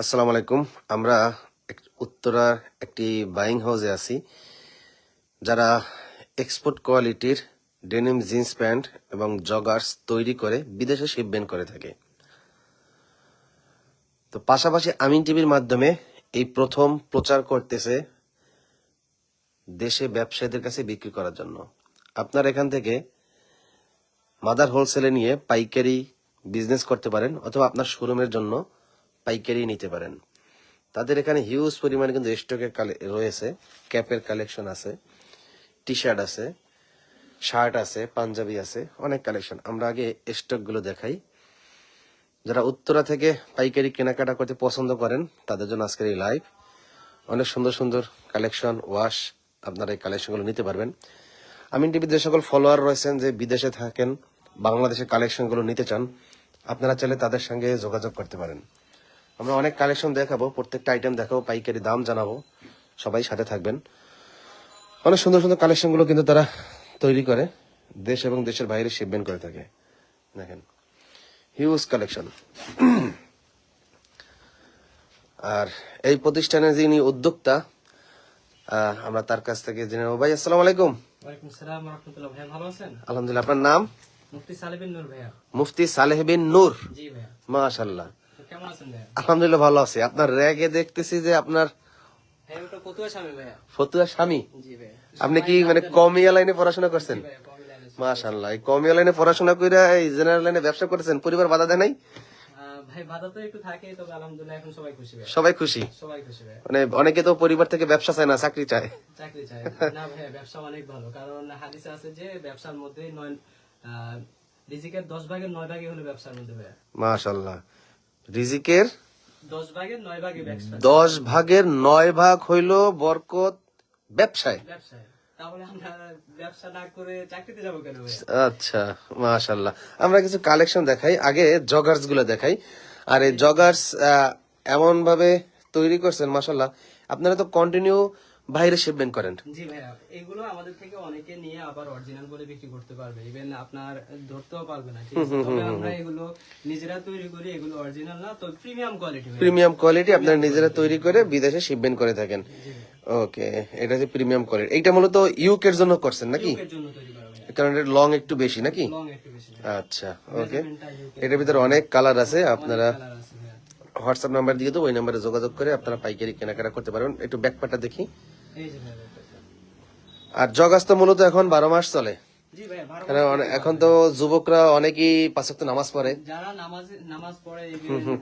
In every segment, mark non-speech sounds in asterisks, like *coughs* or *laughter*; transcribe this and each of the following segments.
আসসালামু আলাইকুম। আমরা উত্তরার একটি বাইং হাউসে আছি, যারা এক্সপোর্ট কোয়ালিটির ডেনিম জিন্স প্যান্ট এবং জগার্স তৈরি করে বিদেশে শিপমেন্ট করে থাকে। তো পাশাপাশি আমিন টিভির মাধ্যমে এই প্রথম প্রচার করতেছে দেশে ব্যবসায়ীদের কাছে বিক্রি করার জন্য। আপনার এখান থেকে মাদার হোলসেলে নিয়ে পাইকারি বিজনেস করতে পারেন, অথবা আপনার শোরুমের জন্য পাইকারি নিতে পারেন। তাদের এখানে হিউজ পরিমাণে কিন্তু স্টকে রয়েছে। ক্যাপের কালেকশন আছে। টি শার্ট আছে। শার্ট আছে পাঞ্জাবি আছে, অনেক কালেকশন আমরা আগে স্টকগুলো দেখাই। যারা উত্তরা থেকে পাইকারি কেনাকাটা করতে পছন্দ করেন, তাদের জন্য আজকের এই লাইভ অনেক সুন্দর সুন্দর কালেকশন ওয়াশ আপনারা এই কালেকশনগুলো নিতে পারবেন। আমিন টিভির যে সকল ফলোয়ার রয়েছেন, যে বিদেশে থাকেন, বাংলাদেশের কালেকশনগুলো নিতে চান, আপনারা চাইলে তাদের সঙ্গে যোগাযোগ করতে পারেন। আমরা অনেক কালেকশন দেখাবো প্রত্যেকটা আইটেম দেখাবো পাইকারি দাম জানাব। সবাই সাথে থাকবেন। অনেক সুন্দর সুন্দর কালেকশনগুলো কিন্তু তারা তৈরি করে দেশ এবং দেশের বাইরে শিপমেন্ট করে থাকে। দেখেন হিউজ কালেকশন আর এই প্রতিষ্ঠানের যিনি উদ্যোক্তা আমরা তার কাছ থেকে জেনে নেব। ভাই আসসালামু আলাইকুম। আলহামদুলিল্লাহ আপনার নাম? মুফতি সালেবিন নূর ভাইয়া। মুফতি সালেহ বিন নূর? জি ভাইয়া। মাশাল্লাহ কেমন আছেন ভাইয়া? আলহামদুলিল্লাহ ভালো আছি। আপনার র্যাগে দেখতেছি যে আপনার ফতুয়া স্বামী আপনি কি মানে কমিয়া লাইনে পড়াশোনা করছেন। মাশাল্লাহ এই কমিয়া লাইনে পড়াশোনা করে এই জেনারেল লাইনে ব্যবসা করেছেন পরিবার বাধা দেয় নাই? সবাই খুশি মানে অনেকে তো পরিবার থেকে ব্যবসা চায় না চাকরি চায়। চাকরি চাই না ভাইয়া ব্যবসা অনেক ভালো। কারণ হাদিসে আছে যে ব্যবসার মধ্যে নয় রিজিকের দশ ভাগের নয় ভাগই হলো ব্যবসার মধ্যে ভাইয়া। মাশাল্লাহ রিজিকের দশ ভাগের নয় ভাগ হইল বরকত ব্যবসায়। ব্যবসায়। তাহলে আমরা ব্যবসা না করে চাকরিতে যাব কেন ভাইয়া? আচ্ছা মাশাল্লাহ আমরা কিছু কালেকশন দেখাই আগে জগার্সগুলো দেখাই। আর এই জগার্স এমন ভাবে তৈরি করছেন মাশাল্লাহ আপনারা তো কন্টিনিউ বাইরে শিপমেন্ট করেন। জি ভাইয়া এগুলো আমাদের থেকে অনেকে নিয়ে আবার অরিজিনাল বলে বিক্রি করতে পারবে। ইভেন আপনার ধরতেও পারবে না ঠিক আছে? তবে আমরা এগুলো নিজেরা তৈরি করি এগুলো অরিজিনাল না তো প্রিমিয়াম কোয়ালিটি প্রিমিয়াম কোয়ালিটি আপনারা নিজেরা তৈরি করে বিদেশে শিপমেন্ট করে থাকেন। ওকে এটা হচ্ছে প্রিমিয়াম কোয়ালিটি এইটা মূলত ইউকের জন্য করছেন নাকি? এর জন্য তৈরি করা ভাইয়া। কারণ এটা লং একটু বেশি নাকি? আচ্ছা ওকে এটার ভিতরে অনেক কালার আছে আপনারা হোয়াটসঅ্যাপ নাম্বার দিয়ে তো ওই নাম্বারে যোগাযোগ করে আপনারা পাইকারি কেনাকাটা করতে পারবেন। একটু ব্যাকপাটা দেখি। আর জগাস তো মূলত এখন বারো মাস চলে। এখন তো যুবকরা অনেকেই পাঁচক নামাজ পড়ে। যারা নামাজ নামাজ পড়ে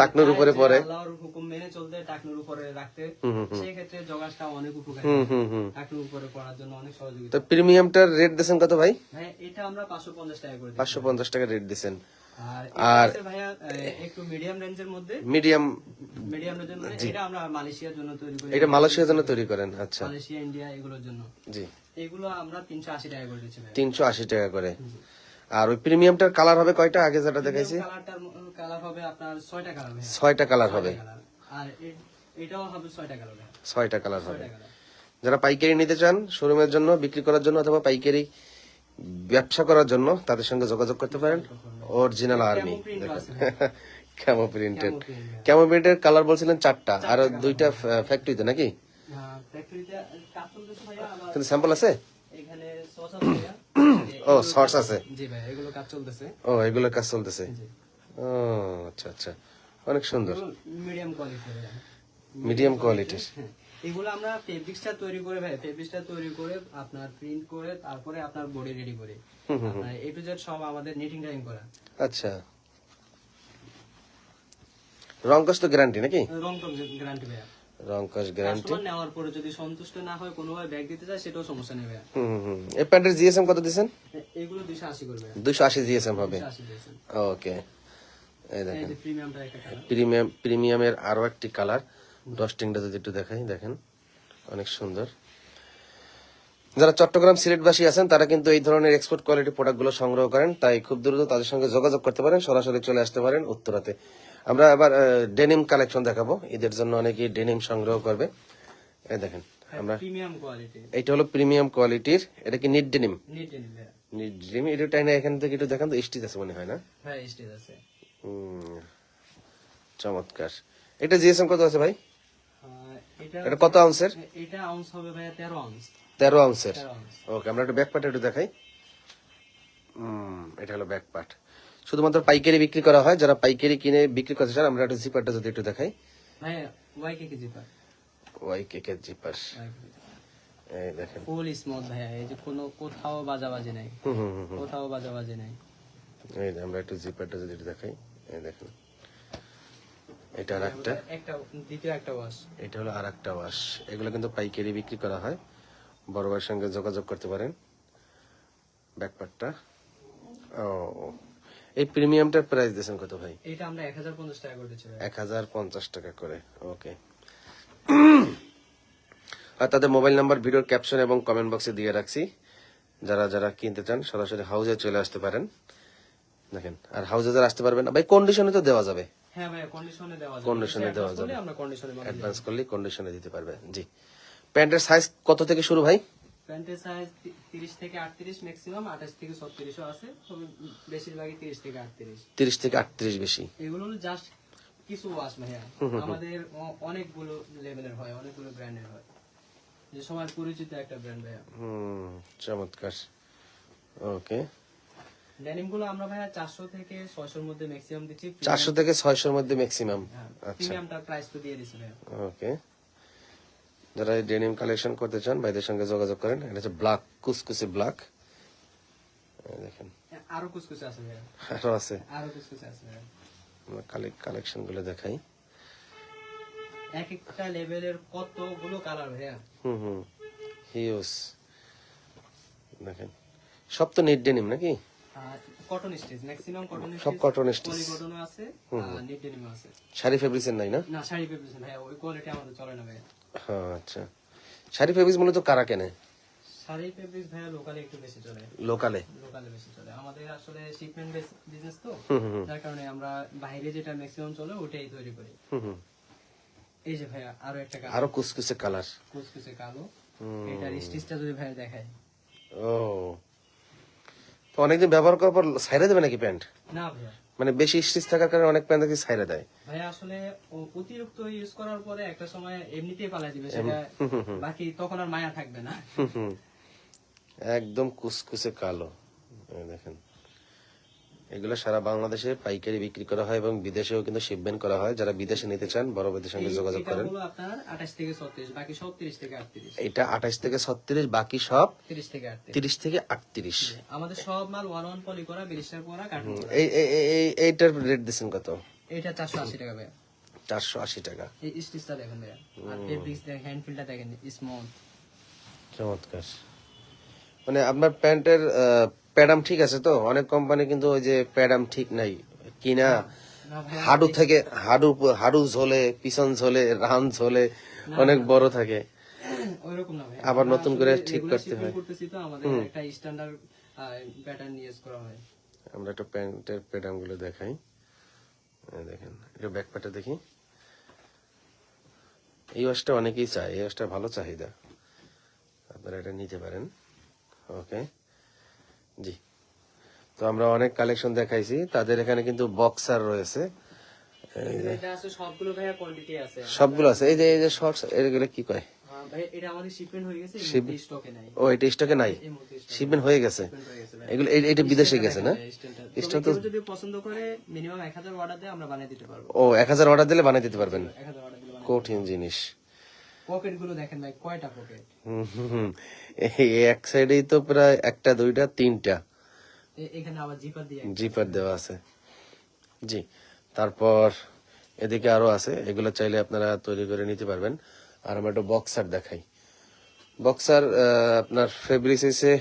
টাকনুর উপরে পড়ে। আল্লাহর হুকুম মেনে চলতে টাকনুর উপরে রাখতে সেই ক্ষেত্রে জগাসটা অনেক উপকারী। হুম হুম হুম। টাকনুর উপরে পড়ার জন্য অনেক সহযোগিতা। তো প্রিমিয়ামটার রেট দিয়েছেন কত ভাই? ভাই এটা আমরা পাঁচশো পঞ্চাশ টাকা করে রেট দিয়েছেন। আর একটু মিডিয়াম রেঞ্জের মধ্যে। মিডিয়াম মিডিয়াম রেঞ্জের মধ্যে এটা আমরা মালয়েশিয়ার জন্য তৈরি করি। এটা মালয়েশিয়ার জন্য তৈরি করেন আচ্ছা। মালয়েশিয়া ইন্ডিয়া এগুলোর জন্য। জি। এগুলো আমরা তিনশো আশি টাকা করে দিচ্ছি টাকা করে। আর ওই প্রিমিয়ামটার কালার হবে কয়টা? আগে যেটা দেখাইছি। কালারটার কালার হবে আপনার ছয়টা কালার হবে। আর এটাও হবে ছয়টা কালার ভাইয়া। কালার হবে। যারা পাইকারি নিতে চান শোরুমের জন্য বিক্রি করার জন্য অথবা পাইকারি ব্যবসা করার জন্য তাদের সঙ্গে যোগাযোগ করতে পারেন। Original army camo printed. Camo প্রিন্টের কালার বলছিলেন চারটা। আর দুইটা ফ্যাক্টরিতে নাকি? হ্যাঁ, কিন্তু স্যাম্পল আছে? *coughs* ও সর্স আছে। ভাইয়া এগুলো কাজ চলতেছে। ও এগুলোর কাজ চলতেছে। ও আচ্ছা আচ্ছা। অনেক সুন্দর। মিডিয়াম কোয়ালিটি মিডিয়াম কোয়ালিটির এগুলো আমরা ফেব্রিক্সটা তৈরি করে ভাই ফেব্রিক্সটা তৈরি করে আপনার প্রিন্ট করে তারপরে আপনার বডি রেডি করে। এ টু জেড সব আমাদের নিটিং টাইম করা। আচ্ছা। রংকস তো গ্যারান্টি নাকি? রং টং গ্যারান্টি ভাইয়া। রংকস গ্যারান্টি নেওয়ার পরে যদি সন্তুষ্ট না হয় কোনোভাবে ব্যাগ দিতে চায় সেটাও সমস্যা নেই ভাইয়া। হুম হুম, এই প্যান্টের জিএসএম কত এ- এগুলো দুইশো আশি করবে দুশো আশি জিএসএম হবে। ওকে। এই দেখেন। প্রিমিয়ামটা একটা কালার প্রিমিয়াম প্রিমিয়ামের আরও একটি কালার ডস্টিংটা যদি একটু দেখাই দেখেন অনেক সুন্দর। যারা চট্টগ্রাম সিলেটবাসী আছেন তারা কিন্তু এই ধরনের এক্সপোর্ট কোয়ালিটি প্রোডাক্টগুলো সংগ্রহ করেন তাই খুব দ্রুত তাদের সঙ্গে যোগাযোগ করতে পারেন সরাসরি চলে আসতে পারেন উত্তরাতে। আমরা এবার ডেনিম কালেকশন দেখাবো ঈদের জন্য অনেকেই ডেনিম সংগ্রহ করবে। এই দেখেন আমরা প্রিমিয়াম কোয়ালিটি এইটা হলো প্রিমিয়াম কোয়ালিটির এটা কি নিট ডেনিম নিট ডেনিম এটা টাইনা এখান থেকে একটু দেখান তো স্টিচ আছে মনে হয় না? হ্যাঁ স্টেজ আছে। চমৎকার। এটা জিএসএম কত আছে ভাই? এটা কত আউন্সের? এটা আউন্স হবে ভাইয়া তেরো আউন্স। তেরো আউন্সের? ওকে আমরা একটু ব্যাক পার্ট একটু দেখাই। হুম এটা হলো ব্যাক পার্ট শুধুমাত্র পাইকারি বিক্রি করা হয় যারা পাইকারি কিনে বিক্রি করতে চান আমরা একটু জিপারটা যদি একটু দেখাই। ভাইয়া ওয়াই কে কেজি পার ওয়াই কেকের জিপার এই দেখেন। ফুল স্মুথ ভাইয়া এই যে কোনো কোথাও বাজাবাজি নাই। কোথাও বাজাবাজি নাই। এই যে আমরা একটু জিপারটা যদি একটু দেখাই এই দেখেন। এটা আর একটা। একটা দ্বিতীয় একটা ওয়াশ এটা হলো আর একটা ওয়াশ এগুলো কিন্তু পাইকারি বিক্রি করা হয়। বড় ভাইয়ের সঙ্গে যোগাযোগ করতে পারেন। ব্যাকপারটা ও এই প্রিমিয়ামটার প্রাইস দিয়েছেন কত ভাই? এটা আমরা এক হাজার পঞ্চাশ টাকা করে টাকা করে। ওকে। আর তাদের মোবাইল নাম্বার ভিডিওর ক্যাপশন এবং কমেন্ট বক্সে দিয়ে রাখছি। যারা যারা কিনতে চান সরাসরি হাউজে চলে আসতে পারেন। দেখেন আর হাউজে যারা আসতে পারবেন ভাই কন্ডিশনে তো দেওয়া যাবে। হ্যাঁ ভাইয়া কন্ডিশনে দেওয়া যাবে। Condition-এ দেওয়া Advance করলে আমরা কন্ডিশনে অ্যাডভান্স করলে কন্ডিশনে দিতে পারবে। জি। প্যান্টের সাইজ কত থেকে শুরু ভাই? প্যান্টের সাইজ তিরিশ থেকে আটত্রিশ ম্যাক্সিমাম আঠাশ থেকে ছত্রিশও আছে। তবে বেশিরভাগই তিরিশ থেকে আটত্রিশ। তিরিশ থেকে আটত্রিশ বেশি। এগুলো জাস্ট কিছু ওয়াশ ভাইয়া। আমাদের অনেকগুলো লেভেলের হয় অনেকগুলো ব্র্যান্ডের হয়। যে সবার পরিচিত একটা ব্র্যান্ড ভাইয়া। হুম চমৎকার। ওকে ডেনিমগুলো আমরা ভাইয়া চারশো থেকে ছয়শোর মধ্যে ম্যাক্সিমাম দিচ্ছি চারশো থেকে ছয়শোর মধ্যে ম্যাক্সিমাম আচ্ছা। প্রিমিয়ামটা প্রাইস তো দিয়ে ভাইয়া। ওকে যারা ডেনিম কালেকশন করতে চান ভাইদের সঙ্গে যোগাযোগ করেন। এটা হচ্ছে ব্ল্যাক কুসকুসি ব্ল্যাক দেখেন। আরও কুচকুচে আছে ভাইয়া। আরও আছে। আরও কুচকুচে আছে ভাইয়া। আমরা কালেকশনগুলো দেখাই। এক একটা লেভেলের কতগুলো কালার ভাইয়া? হুম হুম। হিউজ দেখেন। সব তো নেট ডেনিম নাকি? কটন স্টিচ ম্যাক্সিমাম কটন সব cotton stitch। পলি আছে নিট ডেনিমও আছে। শাড়ি ফেব্রিক্সের নাই না? না শাড়ি পেপেছেন ভাইয়া ওই কোয়ালিটি আমাদের চলে না ভাইয়া। হ্যাঁ আচ্ছা। শাড়ি ফেব্রিক্স মূলত কারা কেনে? শাড়ি ফেব্রিক্স ভাইয়া লোকালে একটু বেশি চলে। লোকালে লোকালে বেশি চলে। আমাদের আসলে শিপমেন্ট বিজনেস তো হুম হুম যার কারণে আমরা বাইরে যেটা ম্যাক্সিমাম চলে ওটাই তৈরি করি। হুম হুম। এই যে আরও একটা কালার আরও কুসকুসে কালার কুচকুচে কালো। এটার স্টিচটা যদি ভাইয়া দেখায় ও। তো অনেকদিন ব্যবহার করার পর সাইরে দেবে নাকি প্যান্ট? না ভাইয়া। মানে বেশি স্টিচ থাকার কারণে অনেক প্যান্ট দেখি সাইরে দেয়। ভাই আসলে ও- অতিরিক্ত ইউজ করার পরে একটা সময় এমনিতেই পালা দিবে সেটা বাকি তখন আর মায়া থাকবে না। একদম কুসকুসে কালো। দেখেন। এগুলো সারা বাংলাদেশে পাইকারি বিক্রি করা হয় এবং বিদেশেও কিন্তু শিপমেন্ট করা হয়। যারা বিদেশে নিতে চান বড় ভাইদের সঙ্গে যোগাযোগ করেন। এটা আঠাশ থেকে ছত্রিশ বাকি সব তিরিশ থেকে আটত্রিশ। আমাদের সব মাল ওয়ান ওয়ান পলি করা এই- এইটার রেট দিচ্ছেন কত? এটা চারশো আশি টাকা ভাইয়া। চারশো আশি টাকা। এই স্টিচটা দেখেন আর হ্যান্ড ফিলটা দেখেন স্মুথ চমৎকার। মানে আপনার প্যান্টের প্যাডাম ঠিক আছে তো? অনেক কোম্পানি কিন্তু ওই যে প্যাডাম ঠিক নাই। কিনা হাডু থেকে হাডু হাডু ঝোলে পিছন ঝোলে রান ঝোলে অনেক বড় থাকে। আবার নতুন করে ঠিক করতে হয়। আমরা একটা প্যান্টের প্যাডামগুলো দেখাই দেখেন এটা ব্যাক প্যাটে দেখি। এই ওয়াশটা অনেকেই চায় এই ওয়াশটা ভালো চাহিদা। আপনারা এটা নিতে পারেন। ওকে জি। তো আমরা অনেক কালেকশন দেখাইছি। তাদের এখানে কিন্তু বক্সার রয়েছে। সবগুলো আছে। এই যে এই যে শর্টস এগুলো কি কয়? হয়ে ও এটা স্টকে নাই? শিপমেন্ট হয়ে গেছে। এগুলো এটা বিদেশে গেছে না? স্ট্যান্ডার্ড স্টক কেউ যদি পছন্দ করে মিনিমাম এক হাজার অর্ডার দেয় আমরা বানিয়ে দিতে পারব। ও এক হাজার অর্ডার দিলে বানিয়ে দিতে পারবেন? কঠিন জিনিস। দেখেন ভাই কয়টা পকেট? এক সাইডেই তো প্রায় একটা দুইটা তিনটা। এখানে আবার জিপার দিয়ে জিপার দেওয়া আছে। জি তারপর এদিকে আরও আছে। এগুলো চাইলে আপনারা তৈরি করে নিতে পারবেন। আর আমরা একটা বক্সার দেখাই। বক্সার আপনার ফেব্রিক্স এসে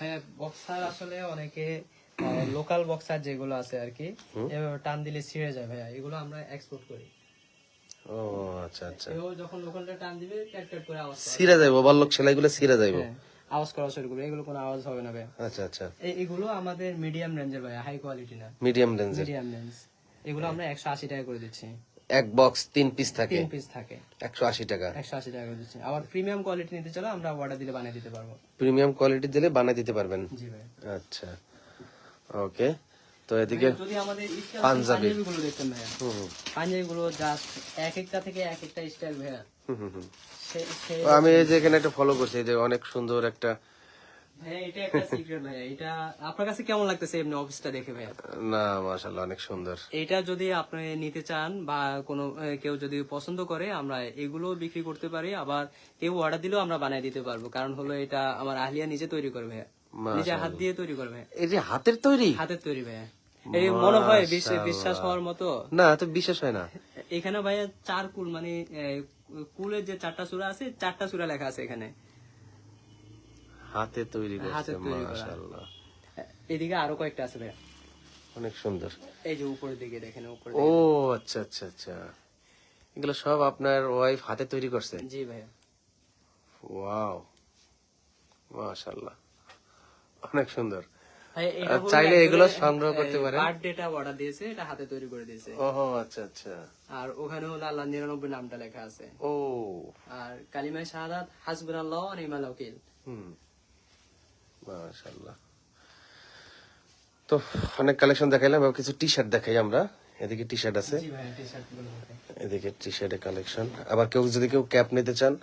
হ্যাঁ বক্সার আসলে অনেকে লোকাল বক্সার যেগুলো আছে আর কি টান দিলে ছিঁড়ে যায় ভাইয়া। এগুলো আমরা এক্সপোর্ট করি। ও আচ্ছা আচ্ছা। এও যখন লোকালটা টান দিবে ট্যাক ট্যাক করে আওয়াজ সিরা যাইব ওভারলোক সেলাইগুলো সিরা যাইব। হ্যাঁ, আওয়াজ করা শুরু করবে। এগুলো কোনো আওয়াজ হবে না ভাইয়া আচ্ছা আচ্ছা। এগুলো আমাদের মিডিয়াম রেঞ্জের ভাইয়া হাই কোয়ালিটি না। মিডিয়াম রেঞ্জের। Medium range. এগুলো আমরা একশো আশি টাকা করে দিচ্ছি। এক বক্স তিন পিস থাকে। তিন পিস থাকে। একশো আশি টাকা। একশো আশি টাকা করে দিচ্ছি। আবার প্রিমিয়াম কোয়ালিটি নিতে চলে আমরা অর্ডার দিলে বানিয়ে দিতে পারব। প্রিমিয়াম কোয়ালিটি দিলে বানিয়ে দিতে পারবেন। জি ভাই আচ্ছা। ওকে তো এদিকে যদি আমাদের পাঞ্জাবি। গুলো দেখতেন ভাইয়া। হুম হুম, পাঞ্জাবি গুলো জাস্ট এক একটা থেকে এক একটা স্টাইল ভাইয়া। আমি এই যে এখানে একটা ফলো করছি এই যে অনেক সুন্দর একটা এটা একটা সিক্রেট ভাইয়া এটা আপনার কাছে কেমন লাগতেছে এমনি অফিসটা দেখে ভাইয়া? না অনেক সুন্দর। এটা যদি আপনি নিতে চান বা কোনো কেউ যদি পছন্দ করে আমরা এগুলো বিক্রি করতে পারি আবার কেউ অর্ডার দিলেও আমরা বানিয়ে দিতে পারব। কারণ হলো এটা আমার আহলিয়া নিজে তৈরি করবে ভাইয়া। নিজে হাত দিয়ে তৈরি করবে ভাইয়া। এই যে হাতের তৈরি? হাতের তৈরি ভাইয়া। এই মনে হয় বিশ্বাস হওয়ার মতো? না তো বিশ্বাস হয় না। এখানে ভাইয়া চার কুল মানে কুলের যে চারটা আছে চারটা লেখা আছে এখানে। হাতে তৈরি হাতে তৈরি। এদিকে আরও কয়েকটা আছে ভাইয়া। অনেক সুন্দর। এই যে উপরের দিকে দেখেন উপরে ও আচ্ছা আচ্ছা আচ্ছা। এগুলো সব আপনার ওয়াইফ হাতে তৈরি করছে? জি ভাইয়া। ওয়াও মাশাল্লাহ অনেক সুন্দর। হলো চাইলে এগুলো সংগ্রহ করতে পারেন। বার্থডেটা অর্ডার দিয়েছে এটা হাতে তৈরি করে দিয়েছে। ওহো আচ্ছা আচ্ছা। আর ওখানে হলো আল্লাহ নিরানব্বই নামটা লেখা আছে। ও। আর শাহাদাত হাসবুন আল্লাহ ওকিল হুম। তো অনেক কালেকশন দেখাইলাম এবার কিছু টি শার্ট দেখাই আমরা। এদিকে টি শার্ট আছে। এদিকে টি শার্টের কালেকশন আবার কেউ যদি কেউ ক্যাপ নিতে চান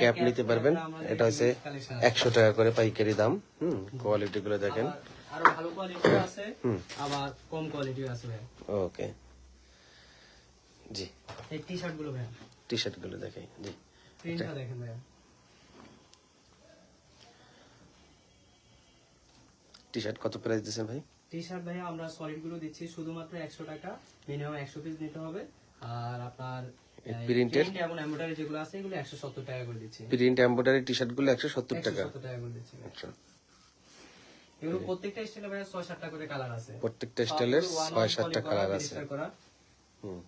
ক্যাপ নিতে পারবেন। এটা হচ্ছে একশো টাকা করে পাইকারি দাম। হুম কোয়ালিটি গুলো দেখেন। আরও ভালো কোয়ালিটিও আছে আবার কম কোয়ালিটিও আছে ভাইয়া। ওকে। জি। এই টি শার্টগুলো ভাইয়া। টি শার্টগুলো দেখাই জি। প্রিন্টটা দেখেন ভাইয়া। টি শার্ট কত প্রাইস দিচ্ছেন ভাই? টি শার্ট ভাইয়া আমরা সলিডগুলো দিচ্ছি শুধুমাত্র একশো টাকা। মিনিমাম একশো পিস নিতে হবে। আর আপনার printed? প্রিন্ট এবং এমব্রয়ডারি যেগুলো আছে এগুলো একশো সত্তর টাকা করে দিচ্ছি। প্রিন্ট এমব্রয়ডারি টি শার্টগুলো একশো সত্তর একশো টাকা। সত্তর টাকা করে দিচ্ছি। আচ্ছা। এগুলো প্রত্যেকটা স্টাইলে করে কালার আছে। প্রত্যেকটা স্টাইলের কালার হুম।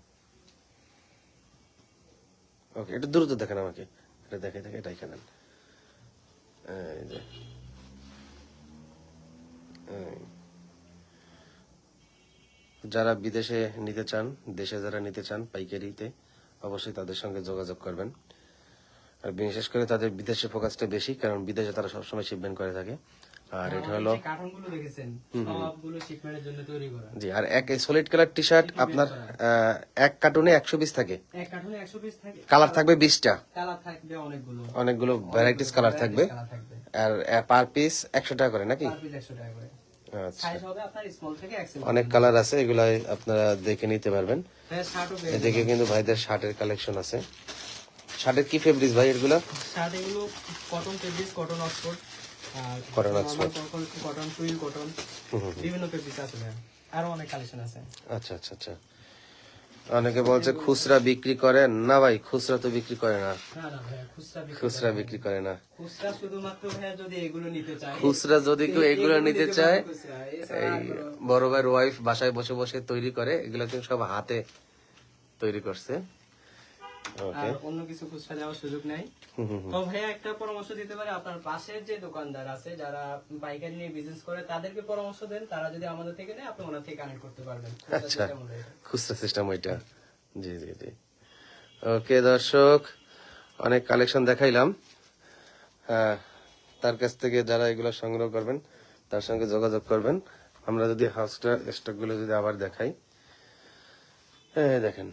ওকে এটা দ্রুত দেখেন আমাকে। এটা দেখে দেখে এটা এখানে এই যে। যারা বিদেশে নিতে চান দেশে যারা নিতে চান পাইকারিতে অবশ্যই তাদের সঙ্গে যোগাযোগ করবেন। আর বিশেষ করে তাদের বিদেশে ফোকাসটা বেশি কারণ বিদেশে তারা সবসময় শিপমেন্ট করে থাকে। আর এটা হলো যে দেখেছেন সবগুলো শিপমেন্টের জন্য তৈরি করা। জি আর এক সলিড কালার টি শার্ট আপনার এক কার্টুনে একশো পিস থাকে। এক কার্টুনে একশো পিস থাকে। কালার থাকবে বিশটা। কালার থাকবে অনেকগুলো। অনেকগুলো ভ্যারাইটিস কালার থাকবে। আর পার পিস একশো টাকা করে নাকি? পার পিস একশো টাকা করে। আচ্ছা। এক্সেল অনেক কালার আছে এগুলো আপনারা দেখে নিতে পারবেন। হ্যাঁ এদিকে কিন্তু ভাইদের শার্টের কালেকশন আছে। শার্টের কি ফেব্রিক্স ভাই এগুলো? শার্ট এগুলো কটন ফেব্রিক্স কটন অক্সফোর্ড আর কটন টুইল কটন বিভিন্ন ফেব্রিক্স আছে আরও অনেক কালেকশন আছে। আচ্ছা আচ্ছা আচ্ছা। অনেকে বলছে খুচরা বিক্রি করেন না ভাই খুচরা তো বিক্রি করে না। খুচরা বিক্রি করে না। খুচরা যদি এগুলো নিতে চায়। খুচরা যদি কেউ এগুলো নিতে চায় এই বড় ভাইয়ের ওয়াইফ বাসায় বসে বসে তৈরি করে এগুলো কিন্তু সব হাতে তৈরি করছে। আর অন্য কিছু খুচরা দেওয়ার সুযোগ নাই। তো ভাইয়া একটা পরামর্শ দিতে পারে আপনার পাশের যে দোকানদার আছে যারা পাইকারি নিয়ে বিজনেস করে তাদেরকে পরামর্শ দেন তারা যদি আমাদের থেকে নেয় আপনি ওনার থেকে কানেক্ট করতে পারবেন। আচ্ছা। system হলো এটা। খুচরা সিস্টেম ওইটা। জি জি জি। ওকে দর্শক অনেক কালেকশন দেখাইলাম। হ্যাঁ তার কাছ থেকে যারা এগুলো সংগ্রহ করবেন তার সঙ্গে যোগাযোগ করবেন। আমরা যদি হাউসটা স্টকগুলো যদি আবার দেখাই। হ্যাঁ দেখেন।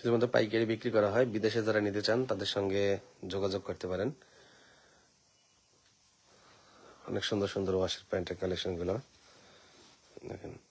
শুধুমাত্র পাইকারি বিক্রি করা হয়। বিদেশে যারা নিতে চান, তাদের সঙ্গে যোগাযোগ করতে পারেন। অনেক সুন্দর সুন্দর ওয়াশের প্যান্টের কালেকশনগুলো দেখেন।